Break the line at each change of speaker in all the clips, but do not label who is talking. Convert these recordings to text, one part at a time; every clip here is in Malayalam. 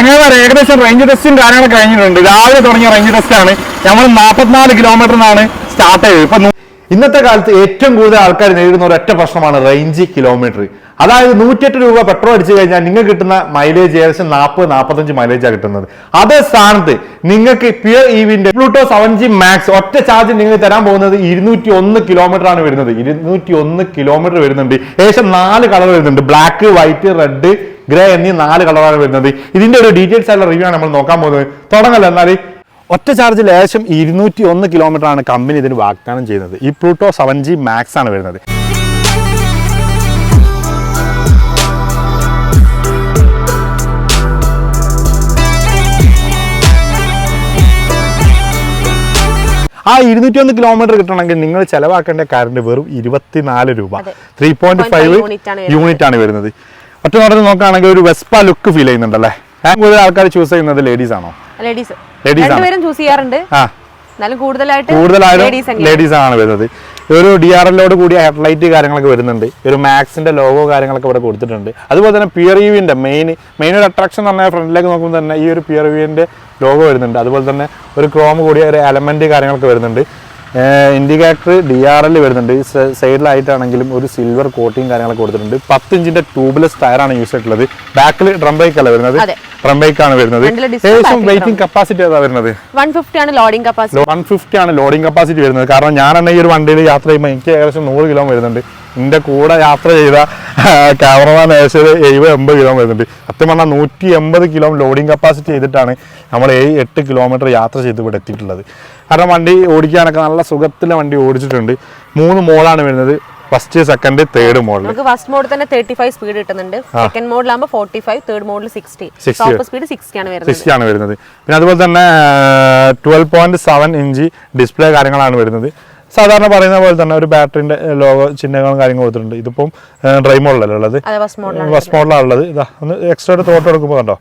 ചങ്ങായിമാർ ഏകദേശം റേഞ്ച് ടെസ്റ്റും കാര്യങ്ങളൊക്കെ കഴിഞ്ഞിട്ടുണ്ട്. രാവിലെ തുടങ്ങിയ റേഞ്ച് ടെസ്റ്റ് ആണ്. നമ്മൾ നാൽപ്പത്തിനാല് കിലോമീറ്ററിനാണ് സ്റ്റാർട്ട് ചെയ്തത്. ഇപ്പൊ
ഇന്നത്തെ കാലത്ത് ഏറ്റവും കൂടുതൽ ആൾക്കാർ നേരിടുന്ന ഒരൊറ്റ പ്രശ്നമാണ് റേഞ്ച് കിലോമീറ്റർ അതായത് നൂറ്റെട്ട് രൂപ പെട്രോൾ അടിച്ചു കഴിഞ്ഞാൽ നിങ്ങൾക്ക് കിട്ടുന്ന മൈലേജ് ഏകദേശം നാൽപ്പത് നാൽപ്പത്തഞ്ച് മൈലേജാണ് കിട്ടുന്നത്. അതേ സ്ഥാനത്ത് നിങ്ങൾക്ക് പിയർ ഇവിന്റെ പ്ലൂട്ടോ സെവൻ ജി മാക്സ് ഒറ്റ ചാർജ് നിങ്ങൾ തരാൻ പോകുന്നത് ഇരുന്നൂറ്റി ഒന്ന് കിലോമീറ്റർ ആണ് വരുന്നത്. ഇരുന്നൂറ്റി ഒന്ന് കിലോമീറ്റർ വരുന്നുണ്ട്. ഏകദേശം നാല് കളർ വരുന്നുണ്ട്. ബ്ലാക്ക് വൈറ്റ് റെഡ് ഗ്രേ എന്നീ നാല് കളറാണ് വരുന്നത്. ഇതിന്റെ ഒരു ഡീറ്റെയിൽസ് ആയിട്ടുള്ള റിവ്യൂ ആണ് നമ്മൾ നോക്കാൻ പോകുന്നത്. തുടങ്ങല്ല എന്നാൽ ഒറ്റ ചാർജ് ഏകദേശം ഇരുന്നൂറ്റി ഒന്ന് കിലോമീറ്റർ ആണ് കമ്പനി ഇതിന് വാഗ്ദാനം ചെയ്യുന്നത്. ഈ പ്ലൂട്ടോ സെവൻ ജി മാക്സ് ആണ് വരുന്നത്. ആ ഇരുന്നൂറ്റി ഒന്ന് കിലോമീറ്റർ കിട്ടണമെങ്കിൽ നിങ്ങൾ ചെലവാക്കേണ്ട കറണ്ട് വെറും ഇരുപത്തിനാല് രൂപ. ത്രീ പോയിന്റ്
3.5
ഫൈവ്
ആണ്
യൂണിറ്റ് ആണ് വരുന്നത്. ഒറ്റ നോട്ടത്തിൽ നോക്കുകയാണെങ്കിൽ ഒരു വെസ്പ ലുക്ക് ഫീൽ ചെയ്യുന്നുണ്ടല്ലേ? കൂടുതൽ ആൾക്കാർ ചൂസ് ചെയ്യുന്നത് ലേഡീസ് ആണോ?
ലേഡീസ്
Ladies ആണ്.
ചൂസ് ചെയ്യാറുണ്ട്.
ആ.
കൂടുതലായിട്ട്
കൂടുതലായും
ലേഡീസ്
ലേഡീസ് ആണ് വരുന്നത്. ഒരു ഡി ആർ എല്ലോട് കൂടിയ ഹെഡ്ലൈറ്റ് കാര്യങ്ങളൊക്കെ വരുന്നുണ്ട്. ഒരു മാക്സിന്റെ ലോഗോ കാര്യങ്ങളൊക്കെ ഇവിടെ കൊടുത്തിട്ടുണ്ട്. അതുപോലെ തന്നെ പിയർ യുവിന്റെ മെയിൻ മെയിൻ ഒരു അട്രാക്ഷൻ എന്ന് പറഞ്ഞാൽ ഫ്രണ്ടിലേക്ക് നോക്കുമ്പോൾ തന്നെ ഈ ഒരു പിയർ യുവിന്റെ ലോഗോ വരുന്നുണ്ട്. അതുപോലെ തന്നെ ഒരു ക്രോം കൂടിയ ഒരു എലമെന്റ് കാര്യങ്ങളൊക്കെ വരുന്നുണ്ട്. ഇൻഡിക്കേറ്റർ ഡി ആർ എൽ വരുന്നുണ്ട്. ഈ സൈഡിലായിട്ടാണെങ്കിലും ഒരു സിൽവർ കോട്ടിങ് കാര്യങ്ങളൊക്കെ കൊടുത്തിട്ടുണ്ട്. പത്ത് ഇഞ്ചിന്റെ ട്യൂബ്ലെസ് ടയറാണ് യൂസ് ചെയ്തിട്ടുള്ളത് ബാക്കിൽ ഡ്രം ബൈക്ക് അല്ല വരുന്നത്. ഡ്രം ബൈക്ക് ആണ് വരുന്നത്. ഏകദേശം വെയിറ്റിംഗ് കപ്പാസിറ്റി ഏതാ വരുന്നത്?
വൺ ഫിഫ്റ്റി ആണ് ലോഡിംഗ് കപ്പാസിറ്റി
വൺ ഫിഫ്റ്റി ആണ് ലോഡിംഗ് കപ്പാസിറ്റി വരുന്നത്. കാരണം ഞാൻ തന്നെ ഈ ഒരു വണ്ടിയിൽ യാത്ര ചെയ്യുമ്പോൾ എനിക്ക് ഏകദേശം നൂറ് കിലോ വരുന്നുണ്ട്. എന്റെ കൂടെ യാത്ര ചെയ്ത ക്യാമറമാൻ ഏകദേശം എഴുപത് എൺപത് കിലോ വരുന്നുണ്ട്. സത്യം പറഞ്ഞാൽ നൂറ്റി എൺപത് കിലോ ലോഡിംഗ് കപ്പാസിറ്റി ചെയ്തിട്ടാണ് നമ്മൾ ഏഴ് എട്ട് കിലോമീറ്റർ യാത്ര ചെയ്ത് ഇവിടെ എത്തിയിട്ടുള്ളത്. കാരണം വണ്ടി ഓടിക്കാനൊക്കെ നല്ല സുഖത്തിൽ വണ്ടി ഓടിച്ചിട്ടുണ്ട്. മൂന്ന് മോളാണ് വരുന്നത്. ഫസ്റ്റ് സെക്കൻഡ് തേർഡ് മോഡൽ
നമുക്ക് ഫസ്റ്റ് മോഡൽ തന്നെ തേർട്ടി ഫൈവ് സ്പീഡ് കിട്ടുന്നുണ്ട് സെക്കൻഡ് മോഡിലാകുമ്പോൾ ഫോർട്ടി ഫൈവ് തേർഡ് മോഡിൽ സിക്സ്റ്റി
60.
ടോപ്പ് സ്പീഡ് സിക്സ്റ്റി ആണ് വരുന്നത്.
സിക്സ്റ്റി ആണ് വരുന്നത്. പിന്നെ അതുപോലെ തന്നെ twelve point seven inch display കാര്യങ്ങളാണ് വരുന്നത്. സാധാരണ പറയുന്ന പോലെ തന്നെ ഒരു ബാറ്ററിന്റെ ലോഗോ ചിഹ്നങ്ങളും കാര്യങ്ങളും കൊടുത്തിട്ടുണ്ട്. ഇതിപ്പം ഡ്രൈ മോഡലല്ലേ ഉള്ളത്?
ഫസ്റ്റ് മോഡിലാണ്
ഉള്ളത്. ഇതാ ഒന്ന് എക്സ്ട്രാ ഒരു തോട്ട് എടുക്കുമ്പോൾ കണ്ടോ?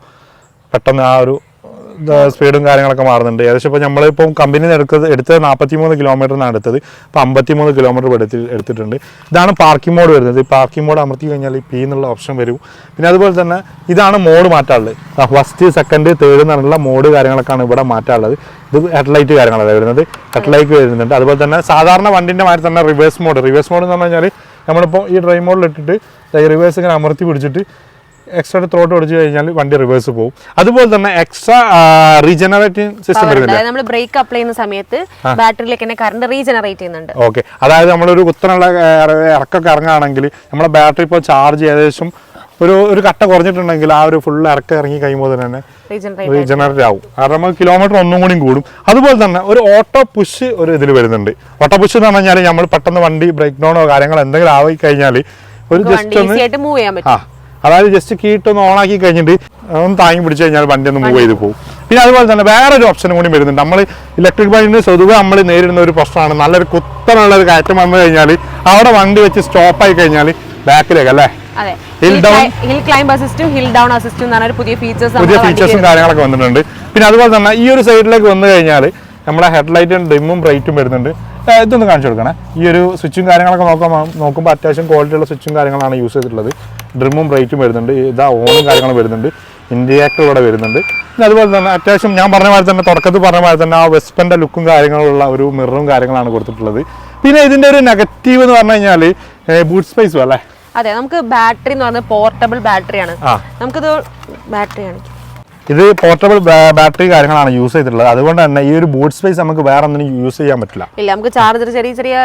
പെട്ടെന്ന് ആ ഒരു സ്പീഡും കാര്യങ്ങളൊക്കെ മാറുന്നുണ്ട്. ഏകദേശം ഇപ്പോൾ നമ്മളിപ്പം കമ്പനി എടുത്തത് എടുത്തത് നാൽപ്പത്തി മൂന്ന് കിലോമീറ്ററിനാണ് എടുത്തത്. ഇപ്പോൾ അമ്പത്തി മൂന്ന് കിലോമീറ്റർ എടുത്തി എടുത്തിട്ടുണ്ട്. ഇതാണ് പാർക്കിംഗ് മോഡ് വരുന്നത്. ഈ പാർക്കിംഗ് മോഡ് അമർത്തി കഴിഞ്ഞാൽ ഈ പി എന്നുള്ള ഓപ്ഷൻ വരും. പിന്നെ അതുപോലെ തന്നെ ഇതാണ് മോഡ് മാറ്റാനുള്ളത്. ഫസ്റ്റ് സെക്കൻഡ് തേർഡ് എന്നുള്ള മോഡ് കാര്യങ്ങളൊക്കെയാണ് ഇവിടെ മാറ്റാനുള്ളത്. ഇത് ഹെഡ്ലൈറ്റ് കാര്യങ്ങളാണ് വരുന്നത്? ഹെഡ്ലൈറ്റ് വരുന്നുണ്ട്. അതുപോലെ തന്നെ സാധാരണ വണ്ടിന്റെ മാതിരി തന്നെ റിവേഴ്സ് മോഡ് റിവേഴ്സ് മോഡ് എന്ന് പറഞ്ഞു കഴിഞ്ഞാൽ നമ്മളിപ്പോൾ ഈ ഡ്രൈവ് മോഡിൽ ഇട്ടിട്ട് റിവേഴ്സ് ഇങ്ങനെ അമർത്തി പിടിച്ചിട്ട് എക്സ്ട്രാ ത്രോട്ട് ഓടിച്ചു കഴിഞ്ഞാൽ വണ്ടി റിവേഴ്സ് പോകും അതുപോലെ തന്നെ എക്സ്ട്രാ റീജനറേറ്റിംഗ് സിസ്റ്റം വരുന്നില്ല.
നമ്മൾ ബ്രേക്ക് അപ്ലൈ ചെയ്യുന്ന സമയത്ത് ബാറ്ററിയിലേക്ക് തന്നെ കറണ്ട് റീജനറേറ്റ് ചെയ്യുന്നുണ്ട്.
ഓക്കെ അതായത് നമ്മളൊരു കുത്തനുള്ള ഇറക്കൊക്കെ ഇറങ്ങുകയാണെങ്കിൽ നമ്മുടെ ബാറ്ററി ഇപ്പോൾ ചാർജ് ഏകദേശം ഒരു ഒരു കട്ട കുറഞ്ഞിട്ടുണ്ടെങ്കിൽ ആ ഒരു ഫുൾ ഇറക്കം ഇറങ്ങി കഴിയുമ്പോൾ തന്നെ
റീജനറേറ്റ്
ആവും. കാരണം നമുക്ക് കിലോമീറ്റർ ഒന്നും കൂടി കൂടും. അതുപോലെ തന്നെ ഒരു ഓട്ടോ പുഷ് ഒരു ഇതിൽ വരുന്നുണ്ട്. ഓട്ടോ പുഷ് എന്ന് പറഞ്ഞു കഴിഞ്ഞാൽ നമ്മൾ പെട്ടെന്ന് വണ്ടി ബ്രേക്ക് ഡൗണോ കാര്യങ്ങളോ എന്തെങ്കിലും ആയി കഴിഞ്ഞാൽ ഒരു ജസ്റ്റ് ഒന്ന്
മൂവ് ചെയ്യാൻ
ആ
പറ്റും.
അതായത് ജസ്റ്റ് കീട്ട് ഒന്ന് ഓണാക്കി കഴിഞ്ഞിട്ട് ഒന്ന് താങ്ങി പിടിച്ചു കഴിഞ്ഞാൽ വണ്ടി ഒന്ന് മൂവ് ചെയ്ത് പോകും പിന്നെ അതുപോലെ തന്നെ വേറൊരു ഓപ്ഷനും കൂടി വരുന്നുണ്ട്. നമ്മൾ ഇലക്ട്രിക് ബൈക്കിന് സ്വതുവെ നമ്മൾ നേരിടുന്ന ഒരു പ്രശ്നമാണ്. നല്ലൊരു കുത്തനുള്ള ഒരു കയറ്റം വന്നു കഴിഞ്ഞാൽ അവിടെ വണ്ടി വെച്ച് സ്റ്റോപ്പ് ആയി കഴിഞ്ഞാൽ ബാക്കിലേക്ക് അല്ലേ.
ഹിൽ ക്ലൈംബ് അസിസ്റ്റും ഹിൽ ഡൗൺ അസിസ്റ്റും എന്ന് പറഞ്ഞ പുതിയ ഫീച്ചേഴ്സ്
പുതിയ ഫീച്ചേഴ്സും കാര്യങ്ങളൊക്കെ വന്നിട്ടുണ്ട്. പിന്നെ അതുപോലെ തന്നെ ഈ ഒരു സൈഡിലേക്ക് വന്നു കഴിഞ്ഞാൽ നമ്മളെ ഹെഡ്ലൈറ്റും ഡിമ്മും ബ്രൈറ്റും വരുന്നുണ്ട്. ഇതൊന്ന് കാണിച്ചു കൊടുക്കണേ. ഈ ഒരു സ്വിച്ചും കാര്യങ്ങളൊക്കെ നോക്കുമ്പോൾ നോക്കുമ്പോൾ അത്യാവശ്യം ക്വാളിറ്റിയുള്ള സ്വിച്ചും കാര്യങ്ങളാണ് യൂസ് ചെയ്തിട്ടുള്ളത്. ഡ്രിമ്മും ബ്രേക്കും വരുന്നുണ്ട്. ഇതാ ഓണും കാര്യങ്ങളും വരുന്നുണ്ട്. ഇന്ത്യയ്ക്ക് ഇവിടെ വരുന്നുണ്ട്. പിന്നെ അതുപോലെ തന്നെ അത്യാവശ്യം ഞാൻ പറഞ്ഞ മാതിരി തന്നെ തുടക്കത്തിൽ പറഞ്ഞ മാതിരി തന്നെ ആ വെസ്പന്റെ ലുക്കും കാര്യങ്ങളുള്ള ഒരു മിററും കാര്യങ്ങളാണ് കൊടുത്തിട്ടുള്ളത്. പിന്നെ ഇതിന്റെ ഒരു നെഗറ്റീവ് എന്ന് പറഞ്ഞു കഴിഞ്ഞാൽ ബൂട്ട് സ്പേസും അല്ലേ?
അതെ നമുക്ക് ബാറ്ററി എന്ന് പറഞ്ഞാൽ പോർട്ടബിൾ ബാറ്ററിയാണ്. നമുക്കിത് ബാറ്ററി ആണ്
ഇത് പോർട്ടബിൾ ബാറ്ററി കാര്യങ്ങളാണ് യൂസ് ചെയ്തിട്ടുള്ളത്. അതുകൊണ്ട് തന്നെ ഈ ഒരു ബൂട്ട് സ്പേസ് നമുക്ക് വേറെ ഒന്നിനും യൂസ് ചെയ്യാൻ പറ്റില്ല.
ഇല്ല നമുക്ക് ചാർജർ ചെറിയ ചെറിയ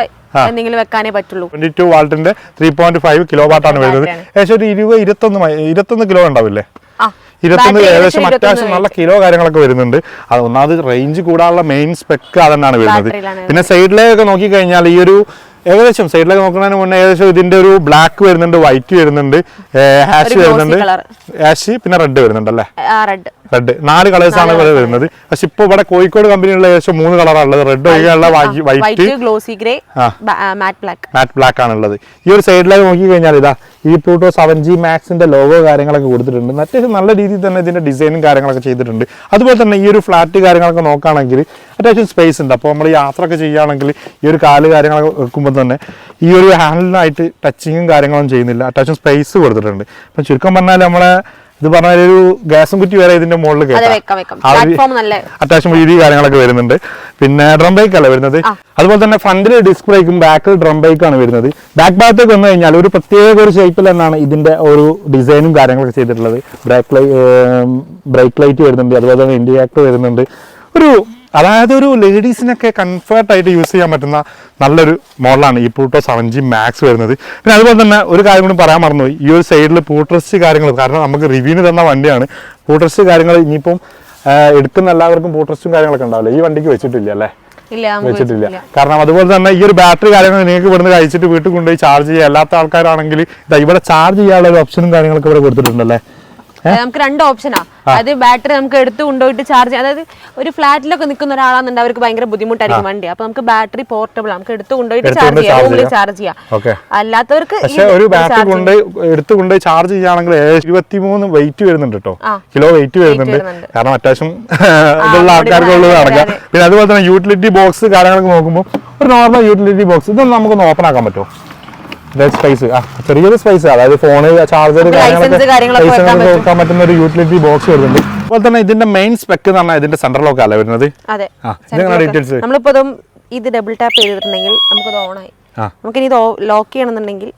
എന്തെങ്കിലും വെക്കാനേ പറ്റുള്ളൂ.
ട്വന്റി ടു വാൾട്ടിന്റെ ത്രീ പോയിന്റ് ഫൈവ് കിലോ വാട്ടാണ് വരുന്നത്. ഏകദേശം ഒരു ഇരുപത് ഇരുപത്തൊന്ന് ഇരുപത്തൊന്ന് കിലോ ഉണ്ടാവില്ലേ? ഇരുപത്തൊന്ന് ഏകദേശം അത്യാവശ്യം നല്ല കിലോ കാര്യങ്ങളൊക്കെ വരുന്നുണ്ട്. അത് ഒന്നാമത് റേഞ്ച് കൂടാനുള്ള മെയിൻ സ്പെക്ക് അതന്നെയാണ് വരുന്നത്. പിന്നെ സൈഡിലേക്ക് നോക്കി കഴിഞ്ഞാൽ ഈ ഒരു ഏകദേശം സൈഡിലൊക്കെ നോക്കുന്നതിന് മുന്നേ ഏകദേശം ഇതിന്റെ ഒരു ബ്ലാക്ക് വരുന്നുണ്ട് വൈറ്റ് വരുന്നുണ്ട് ഹാഷ് വരുന്നുണ്ട്. ഹാഷ് പിന്നെ റെഡ് വരുന്നുണ്ട് അല്ലേ
റെഡ്
നാല് കളേഴ്സ് ആണ് ഇവിടെ വരുന്നത്. പക്ഷെ ഇപ്പൊ ഇവിടെ കോഴിക്കോട് കമ്പനിയുള്ള ഏകദേശം മൂന്ന് കളറാണ് ഉള്ളത്. റെഡ് ഒഴികെയുള്ള white
glossy grey. Matte black
matte black ആണുള്ളത്. ഈ ഒരു സൈഡിലേക്ക് നോക്കി കഴിഞ്ഞാൽ ഇതാ ഈ പ്ലൂട്ടോ സെവൻ ജി മാക്സിന്റെ ലോഗോ കാര്യങ്ങളൊക്കെ കൊടുത്തിട്ടുണ്ട്. അത്യാവശ്യം നല്ല രീതിയിൽ തന്നെ ഇതിന്റെ ഡിസൈനും കാര്യങ്ങളൊക്കെ ചെയ്തിട്ടുണ്ട്. അതുപോലെ തന്നെ ഈ ഒരു ഫ്ലാറ്റ് കാര്യങ്ങളൊക്കെ നോക്കുകയാണെങ്കിൽ അത്യാവശ്യം സ്പേസ് ഉണ്ട്. അപ്പോൾ നമ്മൾ യാത്ര ഒക്കെ ചെയ്യുകയാണെങ്കിൽ ഈ ഒരു കാൽ കാര്യങ്ങളൊക്കെ വെക്കുമ്പോൾ തന്നെ ഈ ഒരു ഹാൻഡിലായിട്ട് ടച്ചിങ്ങും കാര്യങ്ങളും ചെയ്യുന്നില്ല. അത്യാവശ്യം സ്പേസ് കൊടുത്തിട്ടുണ്ട്. അപ്പം ചുരുക്കം പറഞ്ഞാൽ നമ്മളെ ഇത് പറഞ്ഞാൽ ഒരു ഗ്യാസും കുറ്റി വരെ ഇതിന്റെ മുകളിൽ
കേട്ടോ.
അത്യാവശ്യം വീതി കാര്യങ്ങളൊക്കെ വരുന്നുണ്ട്. പിന്നെ ഡ്രം ബൈക്ക് അല്ല വരുന്നത്. അതുപോലെ തന്നെ ഫ്രണ്ടിൽ ഡിസ്ക് ബ്രേക്കും ബാക്കിൽ ഡ്രം ബൈക്കാണ് വരുന്നത്. ബാക്ക് ഭാഗത്തേക്ക് വന്നു കഴിഞ്ഞാൽ ഒരു പ്രത്യേക ഒരു ഷേപ്പിൽ തന്നെയാണ് ഇതിന്റെ ഒരു ഡിസൈനും കാര്യങ്ങളൊക്കെ ചെയ്തിട്ടുള്ളത്. ബ്രേക്ക് ലൈ ബ്രേക്ക് ലൈറ്റ് വരുന്നുണ്ട്. അതുപോലെ തന്നെ ഇൻഡിയാക്ടർ വരുന്നുണ്ട്. ഒരു അതായത് ഒരു ലേഡീസിനൊക്കെ കംഫർട്ട് ആയിട്ട് യൂസ് ചെയ്യാൻ പറ്റുന്ന നല്ലൊരു മോഡലാണ് ഈ പൂട്ടോ സെവൻ ജി മാക്സ് വരുന്നത്. പിന്നെ അതുപോലെ തന്നെ ഒരു കാര്യം കൂടി പറയാൻ മറന്നുപോയി. ഈ ഒരു സൈഡിൽ പൂട്രസ്റ്റ് കാര്യങ്ങൾ കാരണം നമുക്ക് റിവ്യൂവിന് തന്ന വണ്ടിയാണ്. പൂട്രസ്റ്റ് കാര്യങ്ങൾ ഇനിയിപ്പം എടുക്കുന്ന എല്ലാവർക്കും പൂട്രസ്റ്റും കാര്യങ്ങളൊക്കെ ഉണ്ടാവില്ല? ഈ വണ്ടിക്ക് വെച്ചിട്ടില്ല അല്ലേ? വെച്ചിട്ടില്ല. കാരണം അതുപോലെ തന്നെ ഈ ഒരു ബാറ്ററി കാര്യങ്ങൾ നിങ്ങൾക്ക് ഇവിടുന്ന് കഴിച്ചിട്ട് വീട്ടിൽ കൊണ്ടുപോയി ചാർജ് ചെയ്യുക അല്ലാത്ത ആൾക്കാരാണെങ്കിൽ ഇതാ ഇവിടെ ചാർജ് ചെയ്യാനുള്ള ഒരു ഓപ്ഷനും കാര്യങ്ങളൊക്കെ ഇവിടെ കൊടുത്തിട്ടുണ്ടല്ലേ?
നമുക്ക് രണ്ട് ഓപ്ഷനാ. അത് ബാറ്ററി നമുക്ക് എടുത്ത് കൊണ്ടുപോയിട്ട് ചാർജ് അതായത് ഒരു ഫ്ലാറ്റിലൊക്കെ നിൽക്കുന്ന ഒരാളാണെന്നുണ്ടെങ്കിൽ അവർക്ക് ഭയങ്കര ബുദ്ധിമുട്ടായിരിക്കും വണ്ടി അപ്പൊ നമുക്ക് ബാറ്ററി പോർട്ടബിൾ നമുക്ക് എടുത്ത് കൊണ്ടുപോയിട്ട് ചാർജ് ചെയ്യാം.
charge
റൂമിൽ ചാർജ് ചെയ്യാം. അല്ലാത്തവർക്ക്
ഒരു ബാറ്ററി കൊണ്ട് എടുത്ത് കൊണ്ടുപോയി ചാർജ് ചെയ്യുകയാണെങ്കിൽ വെയിറ്റ് വരുന്നുണ്ട് കേട്ടോ. കിലോ വെയിറ്റ് വരുന്നുണ്ട്. കാരണം അത്യാവശ്യം ഇതുള്ള നടക്കാം. പിന്നെ അതുപോലെ തന്നെ യൂട്ടിലിറ്റി ബോക്സ് കാര്യങ്ങളൊക്കെ നോക്കുമ്പോൾ ഒരു നോർമൽ യൂട്ടിലിറ്റി ബോക്സ് ഇതൊന്നും നമുക്കൊന്ന് ഓപ്പൺ ആക്കാൻ പറ്റുമോ? സ്പേസ് ആ ചെറിയൊരു സ്പൈസ് അതായത് ഫോണ് ചാർജർ
കാര്യങ്ങളൊക്കെ വെക്കാൻ
പറ്റുന്ന ഒരു യൂട്ടിലിറ്റി ബോക്സ് വരുന്നുണ്ട്. അതുപോലെ തന്നെ ഇതിന്റെ മെയിൻ സ്പെക്ക് എന്ന് പറഞ്ഞാൽ ഇതിന്റെ സെന്റർ ലോക്ക് അല്ലേ വരുന്നത്? ഡീറ്റെയിൽസ്
നമ്മളിപ്പോ ഇത് ഡബിൾ ടാപ്പ് ചെയ്തിട്ടുണ്ടെങ്കിൽ നമുക്കത് ഓൺ ആയി.
നമുക്ക്
ഇനി ഇത് ലോക്ക് ചെയ്യണമെന്നുണ്ടെങ്കിൽ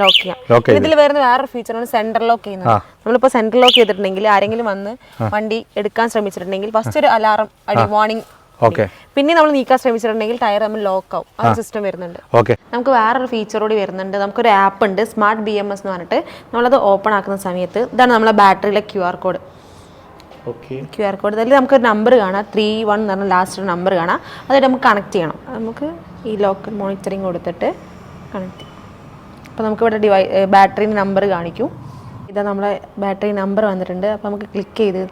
ലോക്ക് ചെയ്യാം. ഇതിൽ വരുന്ന വേറൊരു ഫീച്ചറാണ് സെന്റർ ലോക്ക് ചെയ്യുന്നത്. നമ്മളിപ്പോ സെന്റർ ലോക്ക് ചെയ്തിട്ടുണ്ടെങ്കിൽ ആരെങ്കിലും വന്ന് വണ്ടി എടുക്കാൻ ശ്രമിച്ചിട്ടുണ്ടെങ്കിൽ ഫസ്റ്റ് ഒരു അലാറം അടി വാർണിംഗ്
ഓക്കെ.
പിന്നെ നമ്മൾ നീക്കാൻ ശ്രമിച്ചിട്ടുണ്ടെങ്കിൽ ടയർ നമ്മൾ ലോക്ക് ആവും ആ. സിസ്റ്റം വരുന്നുണ്ട്.
ഓക്കെ.
നമുക്ക് വേറൊരു ഫീച്ചർ കൂടി വരുന്നുണ്ട്. നമുക്കൊരു ആപ്പ് ഉണ്ട് സ്മാർട്ട് ബി എം എസ് എന്ന് പറഞ്ഞിട്ട്. നമ്മളത് ഓപ്പൺ ആക്കുന്ന സമയത്ത് ഇതാണ് നമ്മളെ ബാറ്ററിയിലെ Q R code
okay.
Q R code അതിൽ നമുക്ക് നമ്പർ കാണാം. ത്രീ വൺ എന്ന് പറഞ്ഞ ലാസ്റ്റ് നമ്പർ കാണാം. അതായിട്ട് നമുക്ക് കണക്ട് ചെയ്യണം. നമുക്ക് ഈ ലോക്കൽ മോണിറ്ററിങ് കൊടുത്തിട്ട് കണക്ട് ചെയ്യാം. അപ്പോൾ നമുക്കിവിടെ ഡിവൈ ബാറ്ററി നമ്പർ കാണിക്കും. ഇതാ നമ്മളെ ബാറ്ററി നമ്പർ വന്നിട്ടുണ്ട്. അപ്പോൾ നമുക്ക് ക്ലിക്ക് ചെയ്ത്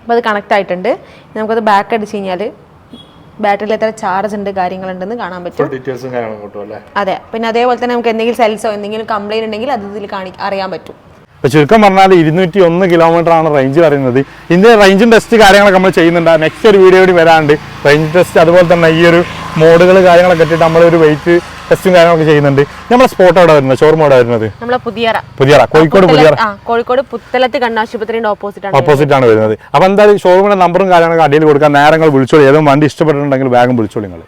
അപ്പോൾ അത് കണക്ട് ആയിട്ടുണ്ട്. നമുക്കത് ബാക്ക് അടിച്ച് കഴിഞ്ഞാൽ ബാറ്ററിയിൽ എത്ര ചാർജ് ഉണ്ട് കാര്യങ്ങളുണ്ടെന്ന് കാണാൻ പറ്റും.
ഡീറ്റെയിൽസും കാര്യങ്ങളും
അതെ. പിന്നെ അതേപോലെ തന്നെ നമുക്ക് എന്തെങ്കിലും സെൽസോ എന്തെങ്കിലും കംപ്ലൈന്റ് ഉണ്ടെങ്കിൽ അത് ഇതിൽ കാണി അറിയാൻ പറ്റും.
ഇപ്പൊ ചുരുക്കം പറഞ്ഞാൽ ഇരുന്നൂറ്റി ഒന്ന് കിലോമീറ്റർ ആണ് റേഞ്ച് പറയുന്നത് ഇതിന്റെ റേഞ്ചും ടെസ്റ്റ് കാര്യങ്ങളൊക്കെ നമ്മൾ ചെയ്യുന്നുണ്ട്. നെക്സ്റ്റ് ഒരു വീഡിയോ കൂടി വരാണ്ട് റേഞ്ച് ടെസ്റ്റ് അതുപോലെ തന്നെ ഈ ഒരു മോഡുകൾ കാര്യങ്ങളൊക്കെ ഇട്ടിട്ട് നമ്മൾ ഒരു വെയിറ്റ് ടെസ്റ്റും കാര്യങ്ങളൊക്കെ ചെയ്യുന്നുണ്ട്. നമ്മുടെ സ്പോട്ട് എവിടെ വരുന്നത്? ഷോറൂം എവിടെ വരുന്നത്?
നമ്മളെ പുതിയറ.
പുതിയറ? കോഴിക്കോട് പുതിയറ?
കോഴിക്കോട് പുത്തലത്ത് കണ്ണാശുപത്രിയുടെ ഓപ്പോസിറ്റ് ആണ്
ഓപ്പോസിറ്റ് ആണ് വരുന്നത്. അപ്പൊ എന്തായാലും ഷോറൂമിന്റെ നമ്പറും കാര്യങ്ങളൊക്കെ അടിയിൽ കൊടുക്കാൻ നേരങ്ങൾ വിളിച്ചോളി. ഏതും വണ്ടി ഇഷ്ടപ്പെട്ടിട്ടുണ്ടെങ്കിൽ വേഗം വിളിച്ചോളി നിങ്ങൾ